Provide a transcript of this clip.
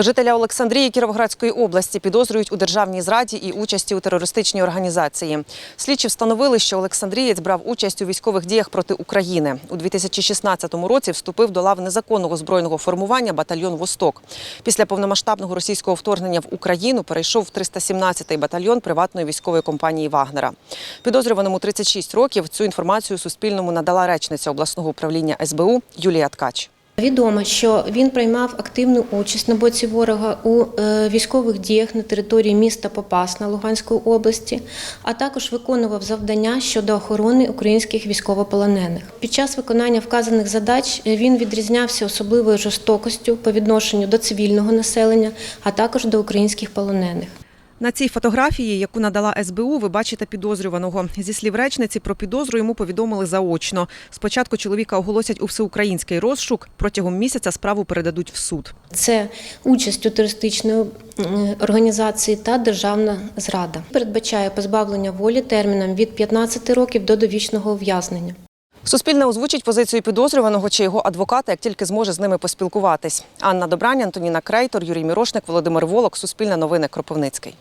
Жителя Олександрії Кіровоградської області підозрюють у державній зраді і участі у терористичній організації. Слідчі встановили, що Олександрієць брав участь у військових діях проти України. У 2016 році вступив до лав незаконного збройного формування батальйон Восток. Після повномасштабного російського вторгнення в Україну перейшов в 317-й батальйон приватної військової компанії Вагнера. Підозрюваному 36 років. Цю інформацію Суспільному надала речниця обласного управління СБУ Юлія Ткач. Відомо, що він приймав активну участь на боці ворога у е, військових діях на території міста Попасна Луганської області, а також виконував завдання щодо охорони українських військовополонених. Під час виконання вказаних задач е, він відрізнявся особливою жорстокостю по відношенню до цивільного населення, а також до українських полонених. На цій фотографії, яку надала СБУ, ви бачите підозрюваного. Зі слів речниці, про підозру йому повідомили заочно. Спочатку чоловіка оголосять у всеукраїнський розшук. Протягом місяця справу передадуть в суд. Це участь у терористичної м, організації та державна зрада. Передбачає позбавлення волі терміном від 15 років до довічного ув'язнення. Суспільне озвучить позицію підозрюваного чи його адвоката, як тільки зможе з ними поспілкуватись. Анна Добрань, Антоніна Крейтор, Юрій Мірошник, Володимир Волок. Суспільне новини. Кропивницький.